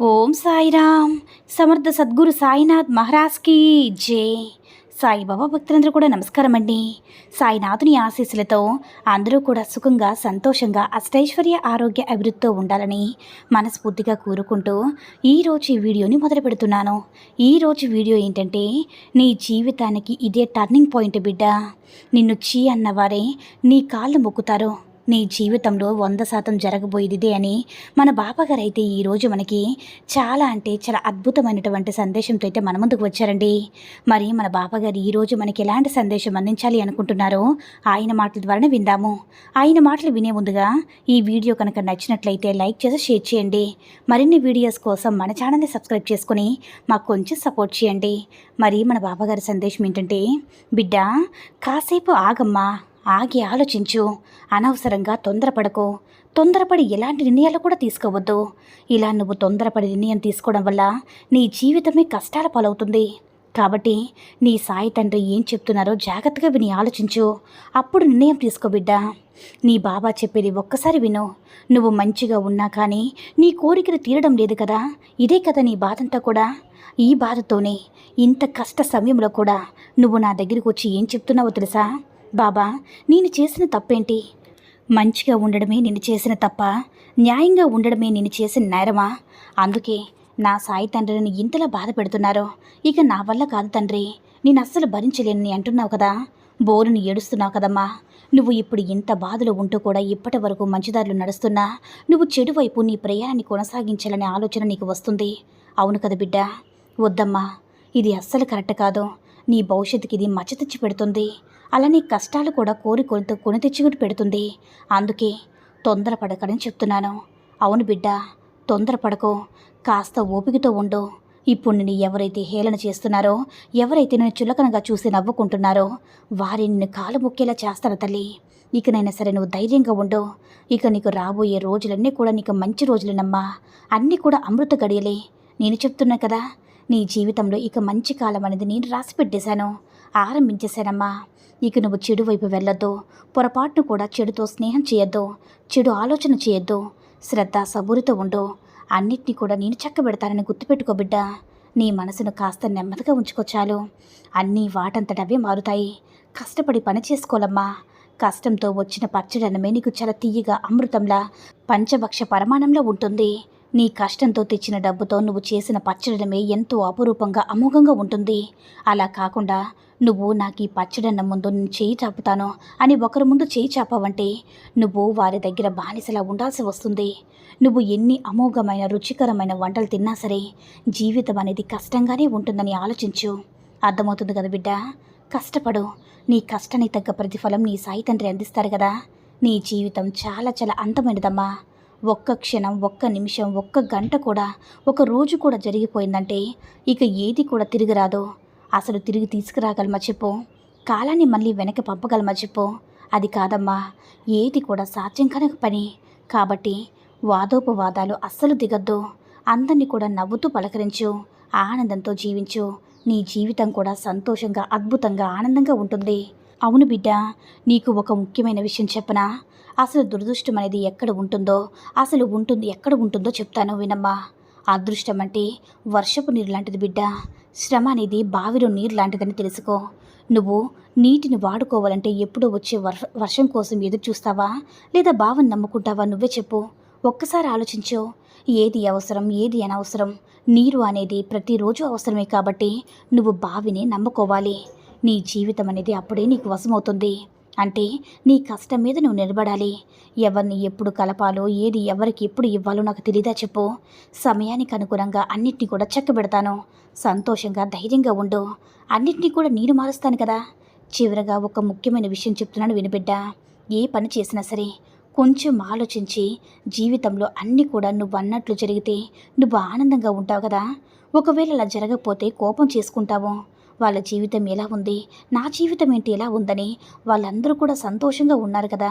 ఓం సాయిరామ్. సమర్థ సద్గురు సాయినాథ్ మహారాజ్కి జై. సాయిబాబా భక్తులందరూ కూడా నమస్కారం అండి. సాయినాథుని ఆశీస్సులతో అందరూ కూడా సుఖంగా సంతోషంగా అష్టైశ్వర్య ఆరోగ్య అభివృద్ధితో ఉండాలని మనస్ఫూర్తిగా కోరుకుంటూ ఈరోజు ఈ వీడియోని మొదలు పెడుతున్నాను. ఈరోజు వీడియో ఏంటంటే నీ జీవితానికి ఇదే టర్నింగ్ పాయింట్ బిడ్డ. నిన్ను చీ అన్నవారే నీ కాళ్ళు మొక్కుతారు. నీ జీవితంలో వంద శాతం జరగబోయేదిదే అని మన బాబాగారు అయితే ఈరోజు మనకి చాలా అంటే చాలా అద్భుతమైనటువంటి సందేశంతో అయితే మన ముందుకు వచ్చారండి. మరి మన బాబాగారు ఈరోజు మనకి ఎలాంటి సందేశం అందించాలి అనుకుంటున్నారో ఆయన మాటల ద్వారానే విందాము. ఆయన మాటలు వినే ముందుగా ఈ వీడియో కనుక నచ్చినట్లయితే లైక్ చేసి షేర్ చేయండి. మరిన్ని వీడియోస్ కోసం మన ఛానల్ని సబ్స్క్రైబ్ చేసుకుని మాకు కొంచెం సపోర్ట్ చేయండి. మరి మన బాబాగారి సందేశం ఏంటంటే బిడ్డ కాసేపు ఆగమ్మా. ఆగి ఆలోచించు. అనవసరంగా తొందరపడకు. తొందరపడి ఎలాంటి నిర్ణయాలు కూడా తీసుకోవద్దు. ఇలా నువ్వు తొందరపడి నిర్ణయం తీసుకోవడం వల్ల నీ జీవితమే కష్టాల పాలవుతుంది. కాబట్టి నీ సాయి తండ్రి ఏం చెప్తున్నారో జాగ్రత్తగా విని ఆలోచించు. అప్పుడు నిర్ణయం తీసుకో బిడ్డా. నీ బాబా చెప్పేది ఒక్కసారి విను. నువ్వు మంచిగా ఉన్నా కానీ నీ కోరికలు తీరడం లేదు కదా. ఇదే కదా నీ బాధంతా కూడా. ఈ బాధతోనే ఇంత కష్ట సమయంలో కూడా నువ్వు నా దగ్గరికి వచ్చి ఏం చెప్తున్నావో తెలుసా? బాబా నేను చేసిన తప్పేంటి? మంచిగా ఉండడమే నేను చేసిన తప్ప న్యాయంగా ఉండడమే నేను చేసిన నేరమా? అందుకే నా సాయి తండ్రిని ఇంతలా బాధ పెడుతున్నారో ఇక నా వల్ల కాదు తండ్రి. నేను అస్సలు భరించలేనని అంటున్నావు కదా? బోరుని ఏడుస్తున్నావు కదమ్మా. నువ్వు ఇప్పుడు ఇంత బాధలో ఉంటూ కూడా ఇప్పటి వరకు మంచిదారులు నడుస్తున్నా నువ్వు చెడు వైపు నీ ప్రయాణాన్ని కొనసాగించాలనే ఆలోచన నీకు వస్తుంది. అవును కదా బిడ్డ? వద్దమ్మా. ఇది అస్సలు కరెక్ట్ కాదు. నీ భవిష్యత్తుకి ఇది మచ్చ తెచ్చి పెడుతుంది. అలానే కష్టాలు కూడా కోరి కొని కొని తెచ్చుకుని పెడుతుంది. అందుకే తొందరపడకని చెప్తున్నాను. అవును బిడ్డ తొందరపడకు. కాస్త ఓపికతో ఉండు. ఇప్పుడు నిన్ను ఎవరైతే హేళన చేస్తున్నారో ఎవరైతే నేను చులకనగా చూసి నవ్వుకుంటున్నారో వారి నిన్ను కాలు ముక్కేలా చేస్తాను తల్లి. ఇకనైనా సరే నువ్వు ధైర్యంగా ఉండు. ఇక నీకు రాబోయే రోజులన్నీ కూడా నీకు మంచి రోజులనమ్మా. అన్నీ కూడా అమృత గడియలే. నేను చెప్తున్నా కదా నీ జీవితంలో ఇక మంచి కాలం అనేది నేను రాసి పెట్టేశాను. ఆరంభించేశానమ్మా. ఇక నువ్వు చెడు వైపు వెళ్ళొద్దు. పొరపాటును కూడా చెడుతో స్నేహం చేయొద్దు. చెడు ఆలోచన చేయొద్దు. శ్రద్ధ సబూరితో ఉండు. అన్నిటినీ కూడా నేను చక్కబెడతానని గుర్తుపెట్టుకో బిడ్డ. నీ మనసును కాస్త నెమ్మదిగా ఉంచుకో చాలు. అన్నీ వాటంతటవే మారుతాయి. కష్టపడి పని చేసుకోలమ్మా కష్టంతో వచ్చిన పచ్చడనమే నీకు చాలా తీయగా అమృతంలా పంచభక్ష పరమాణంలో ఉంటుంది. నీ కష్టంతో తెచ్చిన డబ్బుతో నువ్వు చేసిన పచ్చడమే ఎంతో అపురూపంగా అమోఘంగా ఉంటుంది. అలా కాకుండా నువ్వు నాకు ఈ పచ్చడన్న ముందు నేను చేయి చాపుతాను అని ఒకరి ముందు చేయి చాపావంటే నువ్వు వారి దగ్గర బానిసలా ఉండాల్సి వస్తుంది. నువ్వు ఎన్ని అమోఘమైన రుచికరమైన వంటలు తిన్నా సరే జీవితం అనేది కష్టంగానే ఉంటుందని ఆలోచించు. అర్థమవుతుంది కదా బిడ్డ? కష్టపడు. నీ కష్టానికి తగ్గ ప్రతిఫలం నీ సాయి తండ్రి అందిస్తారు కదా. నీ జీవితం చాలా చాలా అందమైనదమ్మా ఒక్క క్షణం ఒక్క నిమిషం ఒక్క గంట కూడా ఒక రోజు కూడా జరిగిపోయిందంటే ఇక ఏది కూడా తిరిగి రాదు అసలు తిరిగి తీసుకురాగలమా చెప్పు? కాలాన్ని మళ్ళీ వెనక్కి పంపగలమా చెప్పు? అది కాదమ్మా ఏది కూడా సాధ్యం కనుక పని. కాబట్టి వాదోపవాదాలు అస్సలు దిగద్దు. అందరినీ కూడా నవ్వుతూ పలకరించు ఆనందంతో జీవించు. నీ జీవితం కూడా సంతోషంగా అద్భుతంగా ఆనందంగా ఉంటుంది. అవును బిడ్డ నీకు ఒక ముఖ్యమైన విషయం చెప్పనా? అసలు దురదృష్టం అనేది ఎక్కడ ఉంటుందో అసలు ఉంటుంది ఎక్కడ ఉంటుందో చెప్తాను వినమ్మా. అదృష్టం అంటే వర్షపు నీరు లాంటిది బిడ్డ. శ్రమ అనేది బావిలో నీరు లాంటిదని తెలుసుకో. నువ్వు నీటిని వాడుకోవాలంటే ఎప్పుడో వచ్చే వర్ష వర్షం కోసం ఎదురు చూస్తావా? లేదా బావని నమ్ముకుంటావా? నువ్వే చెప్పు. ఒక్కసారి ఆలోచించు. ఏది అవసరం ఏది అనవసరం? నీరు అనేది ప్రతిరోజు అవసరమే కాబట్టి నువ్వు బావిని నమ్ముకోవాలి. నీ జీవితం అనేది అప్పుడే నీకు వశమవుతుంది. అంటే నీ కష్టం మీద నువ్వు నిలబడాలి. ఎవరిని ఎప్పుడు కలపాలో ఏది ఎవరికి ఎప్పుడు ఇవ్వాలో నాకు తెలీదా చెప్పు. సమయానికి అనుగుణంగా అన్నిటినీ కూడా చక్కబెడతాను. సంతోషంగా ధైర్యంగా ఉండు. అన్నిటినీ కూడా నేను మారుస్తాను కదా. చివరగా ఒక ముఖ్యమైన విషయం చెప్తున్నాను వినిబిడ్డ. ఏ పని చేసినా సరే కొంచెం ఆలోచించి జీవితంలో అన్నీ కూడా నువ్వు అన్నట్లు జరిగితే నువ్వు ఆనందంగా ఉంటావు కదా. ఒకవేళ అలా జరగకపోతే కోపం చేసుకుంటావు. వాళ్ళ జీవితం ఎలా ఉంది? నా జీవితం ఏంటి? ఎలా ఉందని వాళ్ళందరూ కూడా సంతోషంగా ఉన్నారు కదా.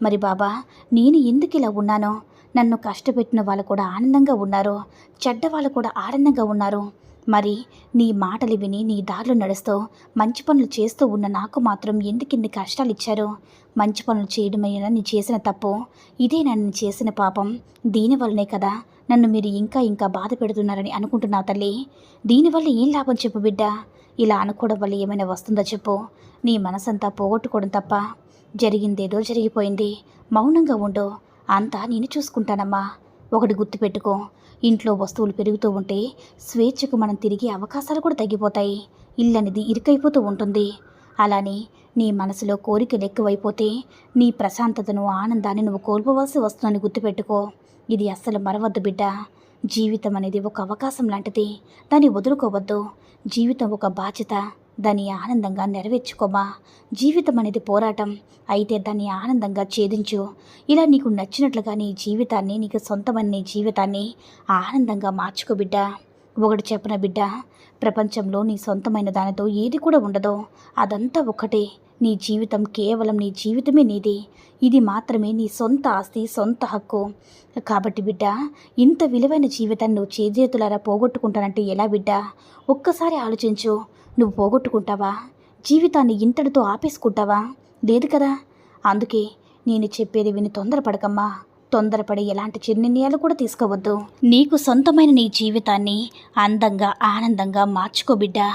మరి బాబా నేను ఎందుకు ఇలా ఉన్నానో? నన్ను కష్టపెట్టిన వాళ్ళు కూడా ఆనందంగా ఉన్నారు. చెడ్డ వాళ్ళు కూడా ఆనందంగా ఉన్నారు. మరి నీ మాటలు విని నీ దారిలో నడుస్తూ మంచి పనులు చేస్తూ ఉన్న నాకు మాత్రం ఎందుకు ఇన్ని కష్టాలు ఇచ్చారు? మంచి పనులు చేయడమైనా నీ చేసిన తప్పు. ఇదే నన్ను చేసిన పాపం. దీనివల్లనే కదా నన్ను మీరు ఇంకా ఇంకా బాధ పెడుతున్నారని అనుకుంటున్నావు తల్లి. దీనివల్ల ఏం లాభం చెప్పు బిడ్డ? ఇలా అనుకోవడం వల్ల ఏమైనా వస్తుందో చెప్పు. నీ మనసంతా పోగొట్టుకోవడం తప్ప. జరిగిందేదో జరిగిపోయింది. మౌనంగా ఉండు. అంతా నేను చూసుకుంటానమ్మా. ఒకటి గుర్తుపెట్టుకో. ఇంట్లో వస్తువులు పెరుగుతూ ఉంటే స్వేచ్ఛకు మనం తిరిగే అవకాశాలు కూడా తగ్గిపోతాయి. ఇల్లు అనేది ఇరుకైపోతూ ఉంటుంది. అలానే నీ మనసులో కోరికలు ఎక్కువైపోతే నీ ప్రశాంతతను ఆనందాన్ని నువ్వు కోల్పోవలసి వస్తుందని గుర్తుపెట్టుకో. ఇది అస్సలు మరవద్దు బిడ్డ. జీవితం అనేది ఒక అవకాశం లాంటిది. దాన్ని వదులుకోవద్దు. జీవితం ఒక బాధ్యత. దాన్ని ఆనందంగా నెరవేర్చుకోమా? జీవితం అనేది పోరాటం. అయితే దాన్ని ఆనందంగా ఛేదించు. ఇలా నీకు నచ్చినట్లుగా నీ జీవితాన్ని నీకు సొంతమైన నీ జీవితాన్ని ఆనందంగా మార్చుకో బిడ్డ. ఒకటి చెప్పన బిడ్డ ప్రపంచంలో నీ సొంతమైన దానితో ఏది కూడా ఉండదు. అదంతా ఒకటే నీ జీవితం కేవలం నీ జీవితమే నీది. ఇది మాత్రమే నీ సొంత ఆస్తి సొంత హక్కు. కాబట్టి బిడ్డ ఇంత విలువైన జీవితాన్ని నువ్వు చేజేతులారా పోగొట్టుకుంటానంటే ఎలా బిడ్డ? ఒక్కసారి ఆలోచించు. నువ్వు పోగొట్టుకుంటావా? జీవితాన్ని ఇంతటితో ఆపేసుకుంటావా? లేదు కదా? అందుకే నేను చెప్పేది విని తొందరపడకమ్మా. తొందరపడి ఎలాంటి చిర్నిర్ణయాలు కూడా తీసుకోవద్దు. నీకు సొంతమైన నీ జీవితాన్ని అందంగా ఆనందంగా మార్చుకో బిడ్డా.